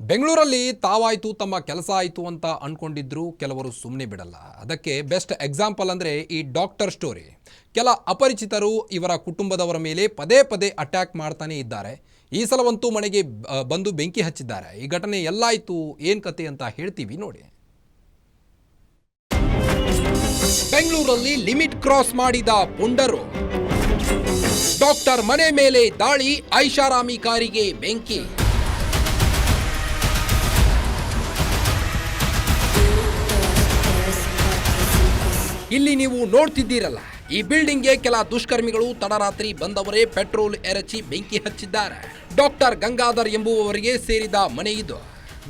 ಬೆಂಗಳೂರಲ್ಲಿ ತಾವಾಯಿತು, ತಮ್ಮ ಕೆಲಸ ಆಯಿತು ಅಂತ ಅಂದ್ಕೊಂಡಿದ್ರು ಕೆಲವರು ಸುಮ್ಮನೆ ಬಿಡಲ್ಲ. ಅದಕ್ಕೆ ಬೆಸ್ಟ್ ಎಕ್ಸಾಂಪಲ್ ಅಂದರೆ ಈ ಡಾಕ್ಟರ್ ಸ್ಟೋರಿ. ಕೆಲ ಅಪರಿಚಿತರು ಇವರ ಕುಟುಂಬದವರ ಮೇಲೆ ಪದೇ ಪದೇ ಅಟ್ಯಾಕ್ ಮಾಡ್ತಾನೆ ಇದ್ದಾರೆ. ಈ ಸಲವಂತೂ ಮನೆಗೆ ಬಂದು ಬೆಂಕಿ ಹಚ್ಚಿದ್ದಾರೆ. ಈ ಘಟನೆ ಎಲ್ಲಾಯಿತು, ಏನು ಕತೆ ಅಂತ ಹೇಳ್ತೀವಿ ನೋಡಿ. ಬೆಂಗಳೂರಲ್ಲಿ ಲಿಮಿಟ್ ಕ್ರಾಸ್ ಮಾಡಿದ ಪುಂಡರು. ಡಾಕ್ಟರ್ ಮನೆ ಮೇಲೆ ದಾಳಿ, ಐಷಾರಾಮಿ ಕಾರಿಗೆ ಬೆಂಕಿ. ಇಲ್ಲಿ ನೀವು ನೋಡ್ತಿದ್ದೀರಲ್ಲ, ಈ ಬಿಲ್ಡಿಂಗ್ಗೆ ಕೆಲ ದುಷ್ಕರ್ಮಿಗಳು ತಡರಾತ್ರಿ ಬಂದವರೇ ಪೆಟ್ರೋಲ್ ಎರಚಿ ಬೆಂಕಿ ಹಚ್ಚಿದ್ದಾರೆ. ಡಾಕ್ಟರ್ ಗಂಗಾಧರ್ ಎಂಬುವವರಿಗೆ ಸೇರಿದ ಮನೆ ಇದು.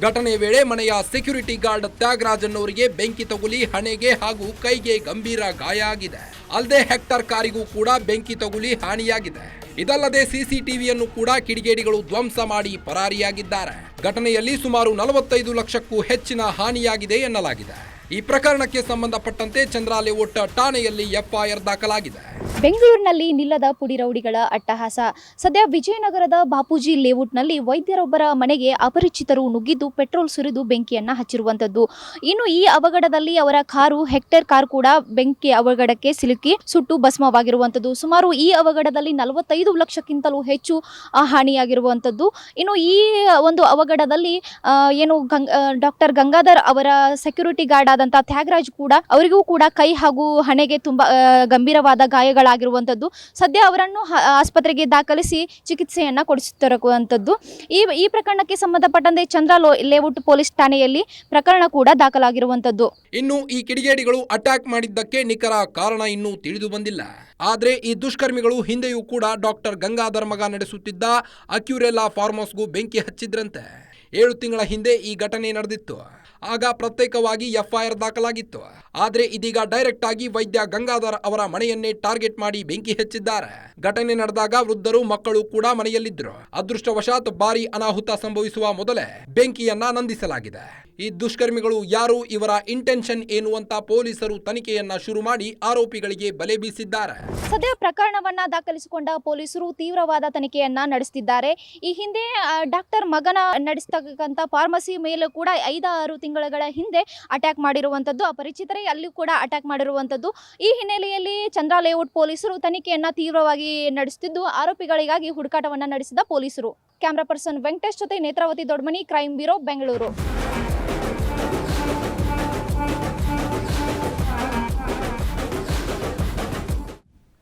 ಘಟನೆ ವೇಳೆ ಮನೆಯ ಸೆಕ್ಯೂರಿಟಿ ಗಾರ್ಡ್ ತ್ಯಾಗರಾಜ್ ಅನ್ನೋರಿಗೆ ಬೆಂಕಿ ತಗುಲಿ ಹಣೆಗೆ ಹಾಗೂ ಕೈಗೆ ಗಂಭೀರ ಗಾಯ ಆಗಿದೆ. ಅಲ್ಲದೆ ಹೆಕ್ಟರ್ ಕಾರಿಗೂ ಕೂಡ ಬೆಂಕಿ ತಗುಲಿ ಹಾನಿಯಾಗಿದೆ. ಇದಲ್ಲದೆ ಸಿಸಿಟಿವಿಯನ್ನು ಕೂಡ ಕಿಡಿಗೇಡಿಗಳು ಧ್ವಂಸ ಮಾಡಿ ಪರಾರಿಯಾಗಿದ್ದಾರೆ. ಘಟನೆಯಲ್ಲಿ ಸುಮಾರು ನಲವತ್ತೈದು ಲಕ್ಷಕ್ಕೂ ಹೆಚ್ಚಿನ ಹಾನಿಯಾಗಿದೆ ಎನ್ನಲಾಗಿದೆ. ಈ ಪ್ರಕರಣಕ್ಕೆ ಸಂಬಂಧಪಟ್ಟಂತೆ ಚಂದ್ರಾಲೆ ಒಟ್ಟ ಠಾಣೆಯಲ್ಲಿ ಎಫ್ಐಆರ್ ದಾಖಲಾಗಿದೆ. ಬೆಂಗಳೂರಿನಲ್ಲಿ ನಿಲ್ಲದ ಪುಡಿ ರೌಡಿಗಳ ಅಟ್ಟಹಾಸ. ಸದ್ಯ ವಿಜಯನಗರದ ಬಾಪೂಜಿ ಲೇಔಟ್ನಲ್ಲಿ ವೈದ್ಯರೊಬ್ಬರ ಮನೆಗೆ ಅಪರಿಚಿತರು ನುಗ್ಗಿದ್ದು ಪೆಟ್ರೋಲ್ ಸುರಿದು ಬೆಂಕಿಯನ್ನ ಹಚ್ಚಿರುವಂತದ್ದು. ಇನ್ನು ಈ ಅವಘಡದಲ್ಲಿ ಅವರ ಕಾರು, ಹೆಕ್ಟೇರ್ ಕಾರ್ ಕೂಡ ಬೆಂಕಿ ಅವಘಡಕ್ಕೆ ಸಿಲುಕಿ ಸುಟ್ಟು ಭಸ್ಮವಾಗಿರುವಂತದ್ದು. ಸುಮಾರು ಈ ಅವಘಡದಲ್ಲಿ ನಲವತ್ತೈದು ಲಕ್ಷಕ್ಕಿಂತಲೂ ಹೆಚ್ಚು ಹಾನಿಯಾಗಿರುವಂಥದ್ದು ಇನ್ನು ಈ ಒಂದು ಅವಘಡದಲ್ಲಿ ಏನು ಗಂಗ್ ಡಾಕ್ಟರ್ ಗಂಗಾಧರ್ ಅವರ ಸೆಕ್ಯೂರಿಟಿ ಗಾರ್ಡ್ ಆದಂತ ತ್ಯಾಗರಾಜ್ ಕೂಡ ಅವರಿಗೂ ಕೂಡ ಕೈ ಹಾಗೂ ಹಣೆಗೆ ತುಂಬಾ ಗಂಭೀರವಾದ ಗಂಭೀರವಾದ ಗಾಯಗಳಾಗಿರುವಂತದ್ದು ಸದ್ಯ ಅವರನ್ನು ಆಸ್ಪತ್ರೆಗೆ ದಾಖಲಿಸಿ ಚಿಕಿತ್ಸೆಯನ್ನ ಕೊಡಿಸುತ್ತಿರುವಂಥದ್ದು ಈ ಈ ಪ್ರಕರಣಕ್ಕೆ ಸಂಬಂಧಪಟ್ಟಂತೆ ಚಂದ್ರ ಲೇಔಟ್ ಪೊಲೀಸ್ ಠಾಣೆಯಲ್ಲಿ ಪ್ರಕರಣ ಕೂಡ ದಾಖಲಾಗಿರುವಂಥದ್ದು ಇನ್ನು ಈ ಕಿಡಿಗೇಡಿಗಳು ಅಟ್ಯಾಕ್ ಮಾಡಿದ್ದಕ್ಕೆ ನಿಖರ ಕಾರಣ ಇನ್ನೂ ತಿಳಿದು ಬಂದಿಲ್ಲ. ಆದರೆ ಈ ದುಷ್ಕರ್ಮಿಗಳು ಹಿಂದೆಯೂ ಕೂಡ ಡಾಕ್ಟರ್ ಗಂಗಾಧರ್ ಮಗ ನಡೆಸುತ್ತಿದ್ದ ಅಕ್ಯೂರೆಲ್ಲಾ ಫಾರ್ಮ್ ಹೌಸ್ಗೂ ಬೆಂಕಿ ಹಚ್ಚಿದ್ರಂತೆ. ಏಳು ತಿಂಗಳ ಹಿಂದೆ ಈ ಘಟನೆ ನಡೆದಿತ್ತು. ಆಗ ಪ್ರತ್ಯೇಕವಾಗಿ ಎಫ್ಐಆರ್ ದಾಖಲಾಗಿತ್ತು. ಆದ್ರೆ ಇದೀಗ ಡೈರೆಕ್ಟ್ ಆಗಿ ವೈದ್ಯ ಗಂಗಾಧರ್ ಅವರ ಮನೆಯನ್ನೇ ಟಾರ್ಗೆಟ್ ಮಾಡಿ ಬೆಂಕಿ ಹಚ್ಚಿದ್ದಾರೆ. ಘಟನೆ ನಡೆದಾಗ ವೃದ್ಧರು ಮಕ್ಕಳು ಕೂಡ ಮನೆಯಲ್ಲಿದ್ದರು. ಅದೃಷ್ಟವಶಾತ್ ಭಾರಿ ಅನಾಹುತ ಸಂಭವಿಸುವ ಮೊದಲೇ ಬೆಂಕಿಯನ್ನ ನಂದಿಸಲಾಗಿದೆ. ಈ ದುಷ್ಕರ್ಮಿಗಳು ಯಾರು, ಇವರ ಇಂಟೆನ್ಷನ್ ಏನು ಅಂತ ಪೊಲೀಸರು ತನಿಖೆಯನ್ನ ಶುರು ಮಾಡಿ ಆರೋಪಿಗಳಿಗೆ ಬಲೆ ಬೀಸಿದ್ದಾರೆ. ಸದ್ಯ ಪ್ರಕರಣವನ್ನ ದಾಖಲಿಸಿಕೊಂಡ ಪೊಲೀಸರು ತೀವ್ರವಾದ ತನಿಖೆಯನ್ನ ನಡೆಸುತ್ತಿದ್ದಾರೆ ಈ ಹಿಂದೆ ಡಾಕ್ಟರ್ ಮಗನ ನಡೆಸ್ತಕ್ಕಂಥ ಫಾರ್ಮಸಿ ಮೇಲೆ ಕೂಡ ಐದಾರು ತಿಂಗಳ ಹಿಂದೆ ಅಟ್ಯಾಕ್ ಮಾಡಿರುವಂಥದ್ದು ಅಪರಿಚಿತರೇ ಅಲ್ಲಿ ಕೂಡ ಅಟ್ಯಾಕ್ ಮಾಡಿರುವಂಥದ್ದು ಈ ಹಿನ್ನೆಲೆಯಲ್ಲಿ ಚಂದ್ರ ಲೇಔಟ್ ಪೊಲೀಸರು ತನಿಖೆಯನ್ನು ತೀವ್ರವಾಗಿ ನಡೆಸುತ್ತಿದ್ದು ಆರೋಪಿಗಳಿಗಾಗಿ ಹುಡುಕಾಟವನ್ನು ನಡೆಸಿದ ಪೊಲೀಸರು. ಕ್ಯಾಮ್ರಾ ಪರ್ಸನ್ ವೆಂಕಟೇಶ್ ಜೊತೆ ನೇತ್ರಾವತಿ ದೊಡ್ಮನಿ ಕ್ರೈಮ್ ಬ್ಯೂರೋ ಬೆಂಗಳೂರು.